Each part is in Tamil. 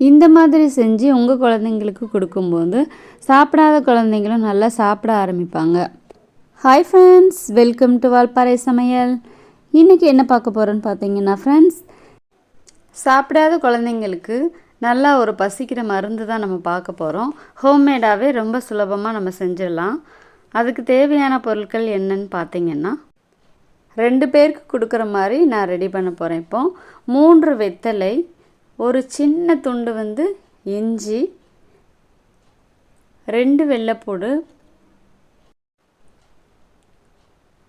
இந்த மாதிரி செஞ்சு உங்கள் குழந்தைங்களுக்கு கொடுக்கும்போது சாப்பிடாத குழந்தைங்களும் நல்லா சாப்பிட ஆரம்பிப்பாங்க. Hi friends welcome to Valparai சமையல் இன்றைக்கி என்ன பார்க்க போகிறோன்னு பார்த்தீங்கன்னா ஃப்ரெண்ட்ஸ் சாப்பிடாத குழந்தைங்களுக்கு நல்லா ஒரு பசிக்கிற மருந்து தான் நம்ம பார்க்க போகிறோம் ஹோம்மேடாகவே ரொம்ப சுலபமாக நம்ம செஞ்சிடலாம். அதுக்கு தேவையான பொருட்கள் என்னன்னு பார்த்தீங்கன்னா ரெண்டு பேருக்கு கொடுக்குற மாதிரி நான் ரெடி பண்ண போகிறேன் இப்போ மூன்று வெத்தலை ஒரு சின்ன துண்டு வந்து இஞ்சி ரெண்டு வெள்ளைப்பூடு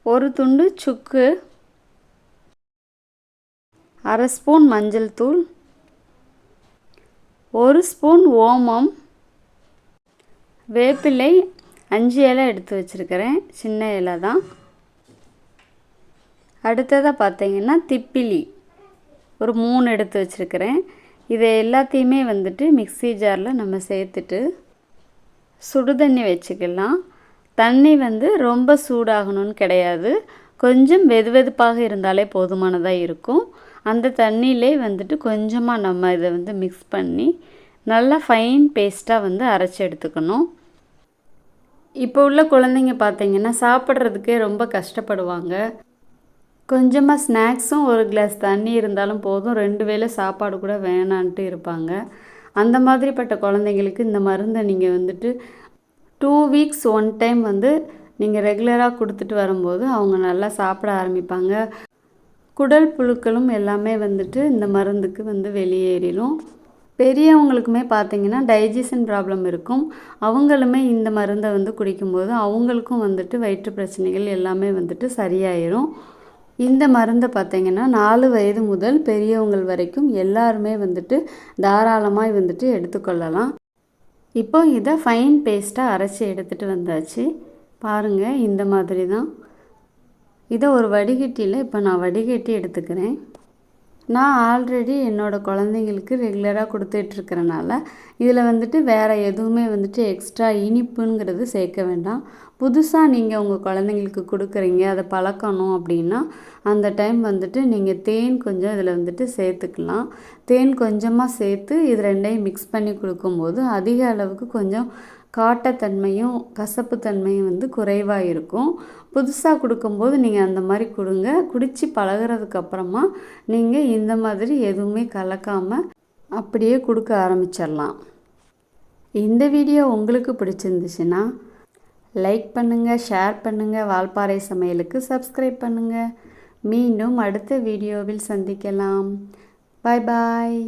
ஒரு துண்டு சுக்கு அரை ஸ்பூன் மஞ்சள் தூள் ஒரு ஸ்பூன் ஓமம் வேப்பிலை அஞ்சு இலை எடுத்து வச்சுருக்கிறேன். சின்ன இலை தான். அடுத்ததாக பார்த்தீங்கன்னா திப்பிலி. ஒரு மூணு எடுத்து வச்சுருக்கிறேன். இதை எல்லாத்தையுமே வந்துட்டு மிக்ஸி ஜாரில் நம்ம சேர்த்துட்டு சுடு தண்ணி வச்சுக்கலாம். தண்ணி வந்து ரொம்ப சூடாகணும்னு கிடையாது. கொஞ்சம் வெது வெதுப்பாக இருந்தாலே போதுமானதாக இருக்கும். அந்த தண்ணியிலே வந்துட்டு கொஞ்சமாக நம்ம இதை வந்து மிக்ஸ் பண்ணி நல்லா ஃபைன் பேஸ்ட்டாக வந்து அரைச்சி எடுத்துக்கணும். இப்போ உள்ள குழந்தைங்க பார்த்தீங்கன்னா சாப்பிட்றதுக்கே ரொம்ப கஷ்டப்படுவாங்க. கொஞ்சமாக ஸ்நாக்ஸும் ஒரு கிளாஸ் தண்ணி இருந்தாலும் போதும். ரெண்டு வேளை சாப்பாடு கூட வேணான்ட்டு இருப்பாங்க. அந்த மாதிரிப்பட்ட குழந்தைங்களுக்கு இந்த மருந்தை நீங்கள் வந்துட்டு டூ வீக்ஸ் ஒன் டைம் வந்து நீங்கள் ரெகுலராக கொடுத்துட்டு வரும்போது அவங்க நல்லா சாப்பிட ஆரம்பிப்பாங்க. குடல் புழுக்களும் எல்லாமே வந்துட்டு இந்த மருந்துக்கு வந்து வெளியேறிடும். பெரியவங்களுக்குமே பார்த்தீங்கன்னா டைஜஷன் ப்ராப்ளம் இருக்கும். அவங்களுமே இந்த மருந்தை வந்து குடிக்கும்போது அவங்களுக்கும் வந்துட்டு வயிற்று பிரச்சனைகள் எல்லாமே வந்துட்டு சரியாயிரும். இந்த மருந்தை பார்த்திங்கன்னா நாலு வயது முதல் பெரியவங்கள் வரைக்கும் எல்லாருமே வந்துட்டு தாராளமாக வந்துட்டு எடுத்துக்கொள்ளலாம். இப்போ இதை ஃபைன் பேஸ்ட்டாக அரைச்சி எடுத்துகிட்டு வந்தாச்சு. பாருங்கள் இந்த மாதிரி தான் இதை ஒரு வடிகட்டியில் இப்போ நான் வடிகட்டி எடுத்துக்கிறேன். நான் ஆல்ரெடி என்னோடய குழந்தைங்களுக்கு ரெகுலராக கொடுத்துட்ருக்கறனால இதில் வந்துட்டு வேறு எதுவுமே வந்துட்டு எக்ஸ்ட்ரா இனிப்புங்கிறது சேர்க்க வேண்டாம். புதுசாக நீங்கள் உங்கள் குழந்தைங்களுக்கு கொடுக்குறீங்க அதை பழக்கணும் அப்படின்னா அந்த டைம் வந்துட்டு நீங்கள் தேன் கொஞ்சம் இதில் வந்துட்டு சேர்த்துக்கலாம். தேன் கொஞ்சமாக சேர்த்து இது ரெண்டையும் மிக்ஸ் பண்ணி கொடுக்கும்போது அதிக அளவுக்கு கொஞ்சம் காட்டத்தன்மையும் கசப்புத்தன்மையும் வந்து குறைவாக இருக்கும். புதுசாக கொடுக்கும்போது நீங்கள் அந்த மாதிரி கொடுங்க. குடித்து பழகிறதுக்கப்புறமா நீங்கள் இந்த மாதிரி எதுவுமே கலக்காமல் அப்படியே கொடுக்க ஆரம்பிச்சிடலாம். இந்த வீடியோ உங்களுக்கு பிடிச்சிருந்துச்சுன்னா லைக் பண்ணுங்கள் ஷேர் பண்ணுங்கள் வால்பாறை சமையலுக்கு சப்ஸ்கிரைப் பண்ணுங்கள் மீண்டும் அடுத்த வீடியோவில் சந்திக்கலாம். பாய் பாய்